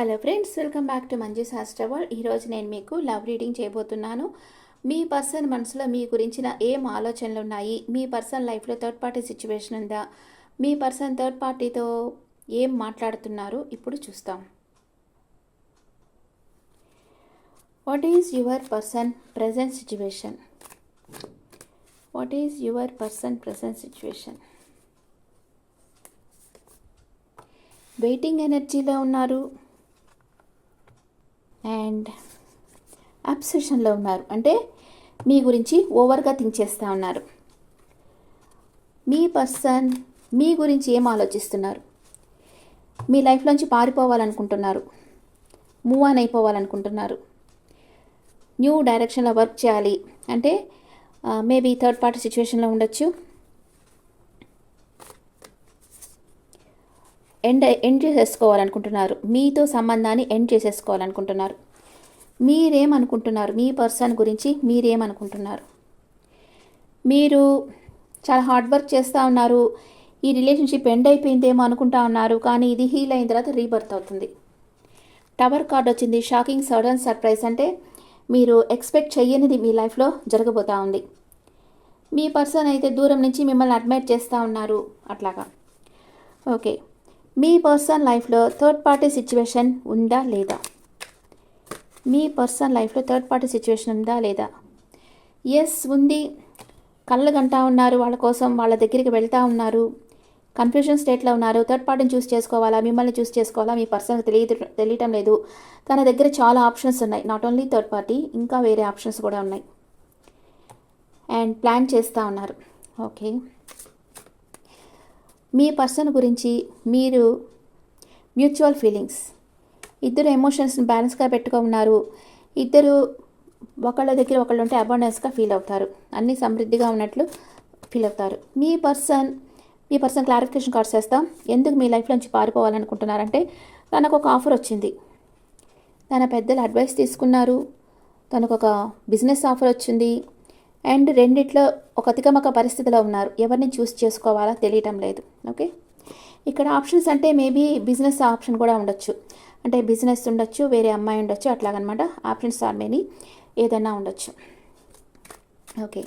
Hello friends welcome back to Manju శాస్త్రవాల్ ఈరోజు నేను మీకు లవ్ రీడింగ్ చేయబోతున్నాను. మీ పర్సన్ మనసులో మీ గురించిన ఏం ఆలోచనలు ఉన్నాయి మీ పర్సన్ లైఫ్లో థర్డ్ పార్టీ సిచ్యువేషన్ ఉందా? మీ పర్సన్ థర్డ్ పార్టీతో ఏం మాట్లాడుతున్నారు? ఇప్పుడు చూస్తాం. What is your person present situation what is your person present situation waiting ఎనర్జీలో ఉన్నారు. అండ్ అబ్సెషన్లో ఉన్నారు. అంటే మీ గురించి ఓవర్గా థింక్ చేస్తూ ఉన్నారు. మీ పర్సన్ మీ గురించి ఏం ఆలోచిస్తున్నారు? మీ లైఫ్లోంచి పారిపోవాలనుకుంటున్నారు. మూవ్ ఆన్ అయిపోవాలనుకుంటున్నారు. న్యూ డైరెక్షన్లో వర్క్ చేయాలి. అంటే మేబీ థర్డ్ పార్టీ సిచ్యువేషన్లో ఉండొచ్చు. ఎండ్ ఎండ్ చేసేసుకోవాలనుకుంటున్నారు. మీతో సంబంధాన్ని ఎండ్ చేసేసుకోవాలనుకుంటున్నారు. మీరేమనుకుంటున్నారు? మీ పర్సన్ గురించి మీరేమనుకుంటున్నారు? మీరు చాలా హార్డ్ వర్క్ చేస్తూ ఉన్నారు. ఈ రిలేషన్షిప్ ఎండ్ అయిపోయిందేమో అనుకుంటా ఉన్నారు. కానీ ఇది హీల్ అయిన తర్వాత రీబర్త్ అవుతుంది. టవర్ కార్డ్ వచ్చింది. షాకింగ్ సడన్ సర్ప్రైజ్ అంటే మీరు ఎక్స్పెక్ట్ చేయనిది మీ లైఫ్లో జరగబోతూ ఉంది. మీ పర్సన్ అయితే దూరం నుంచి మిమ్మల్ని అడ్మిట్ చేస్తూ ఉన్నారు. అట్లాగా. ఓకే. మీ పర్సనల్ లైఫ్లో థర్డ్ పార్టీ సిచ్యువేషన్ ఉందా లేదా? మీ పర్సన్ లైఫ్లో థర్డ్ పార్టీ సిచ్యువేషన్ ఉందా లేదా? ఎస్ ఉంది. కళ్ళు గంటా ఉన్నారు. వాళ్ళ కోసం వాళ్ళ దగ్గరికి వెళ్తూ ఉన్నారు. కన్ఫ్యూజన్ స్టేట్లో ఉన్నారు. థర్డ్ పార్టీని చూస్ చేసుకోవాలా? మిమ్మల్ని చూస్ చేసుకోవాలా? మీ పర్సన్కి తెలియదు తెలియటం లేదు. తన దగ్గర చాలా ఆప్షన్స్ ఉన్నాయి. నాట్ ఓన్లీ థర్డ్ పార్టీ ఇంకా వేరే ఆప్షన్స్ కూడా ఉన్నాయి. అండ్ ప్లాన్ చేస్తూ ఉన్నారు. ఓకే. మీ పర్సన్ గురించి మీరు మ్యూచువల్ ఫీలింగ్స్. ఇద్దరు ఎమోషన్స్ని బ్యాలెన్స్గా పెట్టుకో ఉన్నారు ఇద్దరు ఒకళ్ళ దగ్గర ఒకళ్ళు ఉంటే అబాండెన్స్గా ఫీల్ అవుతారు. అన్నీ సమృద్ధిగా ఉన్నట్లు ఫీల్ అవుతారు. మీ పర్సన్ మీ పర్సన్ క్లారిఫికేషన్ కార్డ్స్ చేస్తాం ఎందుకు మీ లైఫ్లోంచి నుంచి పారిపోవాలనుకుంటున్నారంటే తనకు ఒక ఆఫర్ వచ్చింది. తన పెద్దలు అడ్వైస్ తీసుకున్నారు. తనకు ఒక బిజినెస్ ఆఫర్ వచ్చింది. అండ్ రెండిట్లో ఒక తికమక పరిస్థితిలో ఉన్నారు. ఎవరిని చూస్ చేసుకోవాలో తెలియటం లేదు. ఓకే? ఇక్కడ ఆప్షన్స్ అంటే మేబీ బిజినెస్ ఆప్షన్ కూడా ఉండొచ్చు. అంటే బిజినెస్ ఉండొచ్చు వేరే అమ్మాయి ఉండొచ్చు అట్లాగనమాట. Options are many. ఏదైనా ఉండొచ్చు. ఓకే.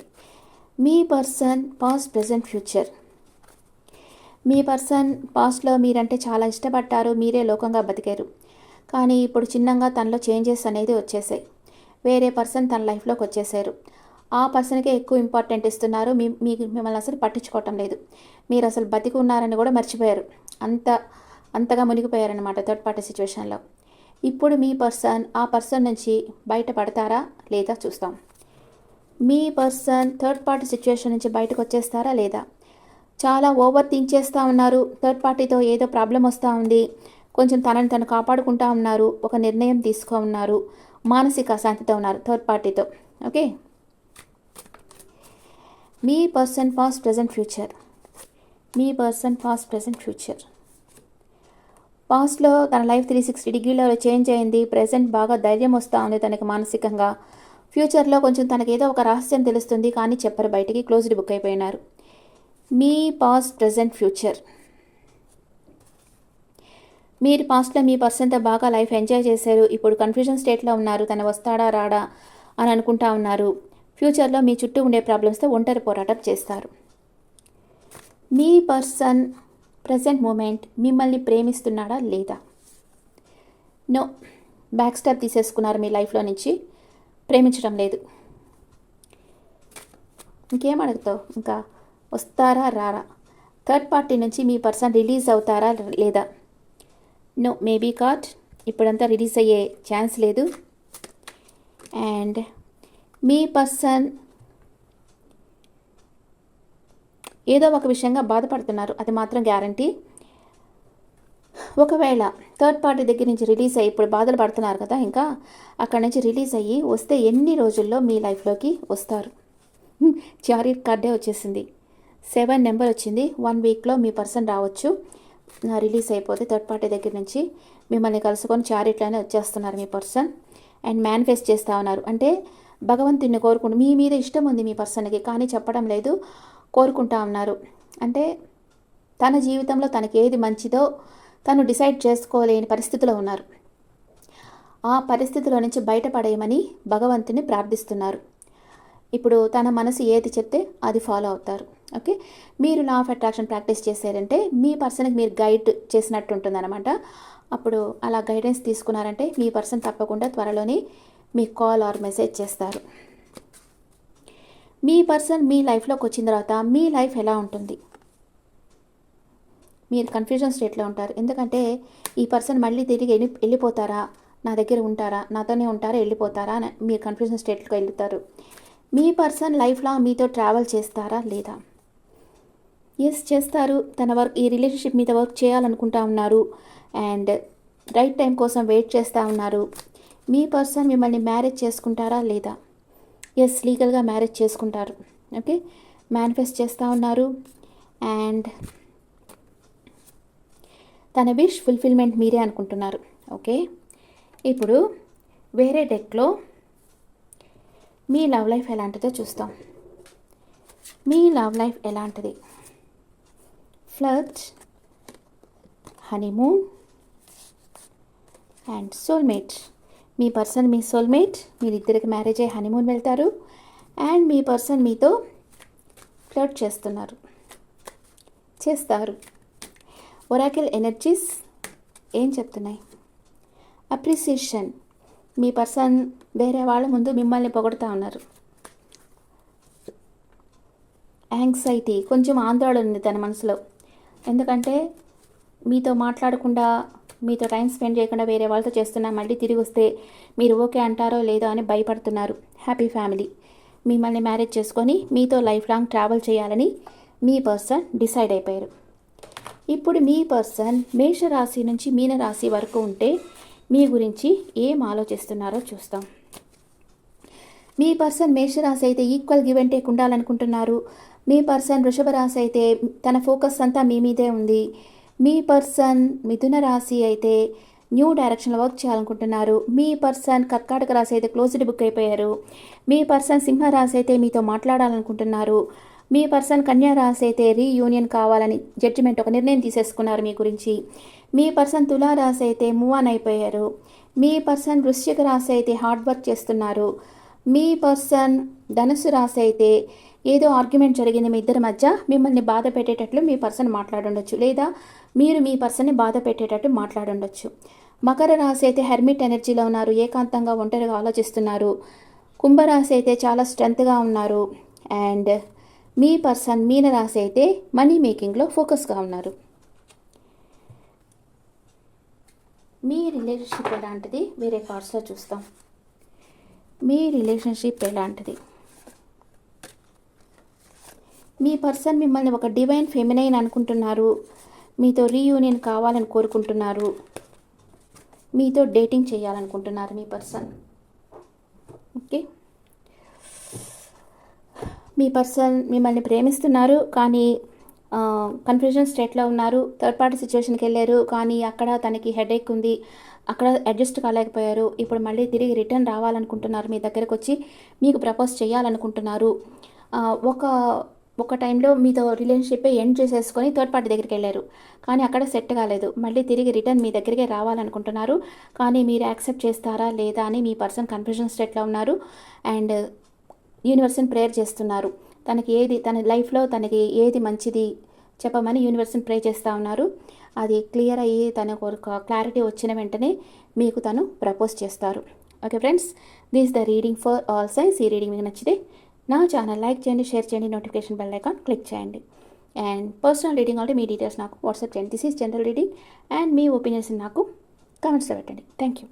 మీ పర్సన్ పాస్ట్ ప్రజెంట్ ఫ్యూచర్. మీ పర్సన్ పాస్ట్లో మీరంటే చాలా ఇష్టపడ్డారు మీరే లోకంగా బతికారు. కానీ ఇప్పుడు చిన్నగా తనలో చేంజెస్ అనేది వచ్చేసాయి. వేరే పర్సన్ తన లైఫ్లోకి వచ్చేసారు. ఆ పర్సన్కే ఎక్కువ ఇంపార్టెంట్ ఇస్తున్నారు. మీ మీకు మిమ్మల్ని అసలు పట్టించుకోవటం లేదు. మీరు అసలు బతికి ఉన్నారని కూడా మర్చిపోయారు. అంత అంతగా మునిగిపోయారనమాట థర్డ్ పార్టీ సిచ్యువేషన్లో. ఇప్పుడు మీ పర్సన్ ఆ పర్సన్ నుంచి బయటపడతారా లేదా చూస్తాం. మీ పర్సన్ థర్డ్ పార్టీ సిచ్యువేషన్ నుంచి బయటకు వచ్చేస్తారా లేదా? చాలా ఓవర్ థింక్ చేస్తూ ఉన్నారు. థర్డ్ పార్టీతో ఏదో ప్రాబ్లం వస్తూ ఉంది. కొంచెం తనని తను కాపాడుకుంటా ఉన్నారు. ఒక నిర్ణయం తీసుకో ఉన్నారు. మానసిక అశాంతితో ఉన్నారు థర్డ్ పార్టీతో. ఓకే? మీ పర్సన్ పాస్ట్ ప్రజెంట్ ఫ్యూచర్ మీ పర్సన్ పాస్ట్ ప్రజెంట్ ఫ్యూచర్ పాస్ట్లో తన లైఫ్ త్రీ సిక్స్టీ డిగ్రీలో చేంజ్ అయింది. ప్రజెంట్ బాగా ధైర్యం వస్తూ ఉంది తనకి మానసికంగా. ఫ్యూచర్లో కొంచెం తనకి ఏదో ఒక రహస్యం తెలుస్తుంది కానీ చెప్పరు. బయటికి క్లోజ్డ్ బుక్ అయిపోయినారు. మీ పాస్ట్ ప్రజెంట్ ఫ్యూచర్ మీరు పాస్ట్లో మీ పర్సన్తో బాగా లైఫ్ ఎంజాయ్ చేశారు. ఇప్పుడు కన్ఫ్యూజన్ స్టేట్లో ఉన్నారు. తను వస్తాడా రాడా అని అనుకుంటా ఉన్నారు. ఫ్యూచర్లో మీ చుట్టూ ఉండే ప్రాబ్లమ్స్తో ఒంటరి పోరాటం చేస్తారు. మీ పర్సన్ ప్రజెంట్ మూమెంట్ మిమ్మల్ని ప్రేమిస్తున్నాడా లేదా? నో. బ్యాక్ స్టెప్ తీసేసుకున్నారు మీ లైఫ్లో నుంచి. ప్రేమించడం లేదు. ఇంకేం అడుగుతావు? ఇంకా వస్తారా రారా? థర్డ్ పార్టీ నుంచి మీ పర్సన్ రిలీజ్ అవుతారా లేదా? నో. Maybe caught. ఇప్పుడంతా రిలీజ్ అయ్యే ఛాన్స్ లేదు. అండ్ మీ పర్సన్ ఏదో ఒక విషయంగా బాధపడుతున్నారు అది మాత్రం గ్యారంటీ. ఒకవేళ థర్డ్ పార్టీ దగ్గర నుంచి రిలీజ్ అయ్యి ఇప్పుడు బాధలు పడుతున్నారు కదా ఇంకా అక్కడి నుంచి రిలీజ్ అయ్యి వస్తే ఎన్ని రోజుల్లో మీ లైఫ్లోకి వస్తారు? చారీ కార్డే వచ్చేసింది. సెవెన్ నెంబర్ వచ్చింది. వన్ వీక్లో మీ పర్సన్ రావచ్చు. రిలీజ్ అయిపోతే థర్డ్ పార్టీ దగ్గర నుంచి మిమ్మల్ని కలుసుకొని చారిట్లోనే వచ్చేస్తున్నారు మీ పర్సన్. అండ్ మేనిఫెస్ట్ చేస్తూ ఉన్నారు. అంటే భగవంతుడిని కోరుకుంటూ మీ మీద ఇష్టం ఉంది మీ పర్సన్కి కానీ చెప్పడం లేదు కోరుకుంటా ఉన్నారు అంటే తన జీవితంలో తనకి ఏది మంచిదో తను డిసైడ్ చేసుకోలేని పరిస్థితిలో ఉన్నారు. ఆ పరిస్థితిలో నుంచి బయటపడేయమని భగవంతుని ప్రార్థిస్తున్నారు. ఇప్పుడు తన మనసు ఏది చెప్తే అది ఫాలో అవుతారు. ఓకే? మీరు లా ఆఫ్ అట్రాక్షన్ ప్రాక్టీస్ చేశారంటే మీ పర్సన్కి మీరు గైడ్ చేసినట్టు ఉంటుందన్నమాట అప్పుడు అలా గైడెన్స్ తీసుకున్నారంటే మీ పర్సన్ తప్పకుండా త్వరలోనే మీకు కాల్ ఆర్ మెసేజ్ చేస్తారు. మీ పర్సన్ మీ లైఫ్లోకి వచ్చిన తర్వాత మీ లైఫ్ ఎలా ఉంటుంది? మీరు కన్ఫ్యూజన్ స్టేట్లో ఉంటారు. ఎందుకంటే ఈ పర్సన్ మళ్ళీ తిరిగి వెళ్ళి వెళ్ళిపోతారా? నా దగ్గర ఉంటారా? నాతోనే ఉంటారా? వెళ్ళిపోతారా? అని మీరు కన్ఫ్యూజన్ స్టేట్లోకి వెళ్తారు. మీ పర్సన్ లైఫ్లో మీతో ట్రావెల్ చేస్తారా లేదా? ఎస్ చేస్తారు. తన వర్క్ ఈ రిలేషన్షిప్ మీద వర్క్ చేయాలనుకుంటా ఉన్నారు. అండ్ రైట్ టైం కోసం వెయిట్ చేస్తూ ఉన్నారు. మీ పర్సన్ మిమ్మల్ని మ్యారేజ్ చేసుకుంటారా లేదా? ఎస్ లీగల్గా మ్యారేజ్ చేసుకుంటారు. ఓకే మేనిఫెస్ట్ చేస్తూ ఉన్నారు. అండ్ తన విష్ ఫుల్ఫిల్మెంట్ మీరే అనుకుంటున్నారు. ఓకే ఇప్పుడు వేరే డెక్లో మీ లవ్ లైఫ్ ఎలాంటిదో చూస్తాం. మీ లవ్ లైఫ్ ఎలాంటిది? ఫ్లర్ట్ హనీమూన్ అండ్ సోల్మేట్ మీ పర్సన్ మీ సోల్మేట్ మీరిద్దరికి మ్యారేజ్ అయ్యి హనీమూన్ వెళ్తారు. అండ్ మీ పర్సన్ మీతో ఫ్లర్ట్ చేస్తున్నారు. చేస్తారు. ఒరాకిల్ ఎనర్జీస్ ఏం చెప్తున్నాయి? అప్రిసియేషన్. మీ పర్సన్ వేరే వాళ్ళ ముందు మిమ్మల్ని పొగడుతూ ఉన్నారు. యాంగ్జైటీ. కొంచెం ఆందోళన ఉంది తన మనసులో. ఎందుకంటే మీతో మాట్లాడకుండా మీతో టైం స్పెండ్ చేయకుండా వేరే వాళ్ళతో చేస్తున్నా మళ్ళీ తిరిగి వస్తే మీరు ఓకే అంటారో లేదో అని భయపడుతున్నారు. Happy family. మిమ్మల్ని మ్యారేజ్ చేసుకొని మీతో లైఫ్ లాంగ్ ట్రావెల్ చేయాలని మీ పర్సన్ డిసైడ్ అయిపోయారు. ఇప్పుడు మీ పర్సన్ మేషరాశి నుంచి మీనరాశి వరకు ఉంటే మీ గురించి ఏం ఆలోచిస్తున్నారో చూస్తాం. మీ పర్సన్ మేషరాశి అయితే ఈక్వల్ గివ్ అండ్ టేక్ ఉండాలనుకుంటున్నారు. మీ పర్సన్ వృషభ రాశి అయితే తన ఫోకస్ అంతా మీ మీదే ఉంది. మీ పర్సన్ మిథున రాశి అయితే న్యూ డైరెక్షన్లో వర్క్ చేయాలనుకుంటున్నారు. మీ పర్సన్ కర్కాటక రాశి అయితే క్లోజ్డ్ బుక్ అయిపోయారు. మీ పర్సన్ సింహ రాశి అయితే మీతో మాట్లాడాలనుకుంటున్నారు. మీ పర్సన్ కన్యా రాశి అయితే రీయూనియన్ కావాలని జడ్జిమెంట్ ఒక నిర్ణయం తీసేసుకున్నారు మీ గురించి. మీ పర్సన్ తులారాశి అయితే మూవ్ ఆన్ అయిపోయారు. మీ పర్సన్ వృశ్చిక రాశి అయితే హార్డ్ వర్క్ చేస్తున్నారు. మీ పర్సన్ ధనుసు రాశి అయితే ఏదో ఆర్గ్యుమెంట్ జరిగింది మీ ఇద్దరి మధ్య మిమ్మల్ని బాధ పెట్టేటట్లు మీ పర్సన్ మాట్లాడుండొచ్చు. లేదా మీరు మీ పర్సన్ని బాధ పెట్టేటట్టు మాట్లాడుండొచ్చు. మకర రాశి అయితే హెర్మిట్ ఎనర్జీలో ఉన్నారు ఏకాంతంగా ఒంటరిగా ఆలోచిస్తున్నారు. కుంభరాశి అయితే చాలా స్ట్రెంత్గా ఉన్నారు. అండ్ మీ పర్సన్ మీన రాశి అయితే మనీ మేకింగ్లో ఫోకస్గా ఉన్నారు. మీ రిలేషన్షిప్ ఎలాంటిది? వేరే కార్డ్స్లో చూస్తాం. మీ రిలేషన్షిప్ ఎలాంటిది? మీ పర్సన్ మిమ్మల్ని ఒక డివైన్ ఫెమినైన్ అనుకుంటున్నారు. మీతో రీయూనియన్ కావాలని కోరుకుంటున్నారు. మీతో డేటింగ్ చేయాలనుకుంటున్నారు మీ పర్సన్. ఓకే? మీ పర్సన్ మిమ్మల్ని ప్రేమిస్తున్నారు కానీ కన్ఫ్యూజన్ స్టేట్లో ఉన్నారు. థర్డ్ పార్టీ సిచ్యువేషన్కి వెళ్ళారు కానీ అక్కడ తనకి హెడేక్ ఉంది. అక్కడ అడ్జస్ట్ కాలేకపోయారు. ఇప్పుడు మళ్ళీ తిరిగి రిటర్న్ రావాలనుకుంటున్నారు. మీ దగ్గరకు వచ్చి మీకు ప్రపోజ్ చేయాలనుకుంటున్నారు. ఒక ఒక టైంలో మీతో రిలేషన్షిప్ ఎండ్ చేసేసుకొని థర్డ్ పార్టీ దగ్గరికి వెళ్ళారు. కానీ అక్కడ సెట్ కాలేదు. మళ్ళీ తిరిగి రిటర్న్ మీ దగ్గరికే రావాలనుకుంటున్నారు. కానీ మీరు యాక్సెప్ట్ చేస్తారా లేదా అని మీ పర్సన్ కన్ఫ్యూజన్ స్టేట్లో ఉన్నారు. అండ్ యూనివర్సన్ ప్రేయర్ చేస్తున్నారు. తనకి ఏది తన లైఫ్లో తనకి ఏది మంచిది చెప్పమని యూనివర్సన్ ప్రే చేస్తూ ఉన్నారు. అది క్లియర్ అయ్యి తనకు ఒక క్లారిటీ వచ్చిన వెంటనే మీకు తను ప్రపోజ్ చేస్తారు. Okay friends this the reading for all signs. ఈ రీడింగ్ మీకు నచ్చితే నా ఛానల్ లైక్ చేయండి షేర్ చేయండి నోటిఫికేషన్ బెల్ ఐకాన్ క్లిక్ చేయండి. అండ్ పర్సనల్ రీడింగ్ అంటే మీ డీటెయిల్స్ నాకు వాట్సాప్ చేయండి. This is general reading and me opinions నాకు కామెంట్స్లో పెట్టండి. Thank you.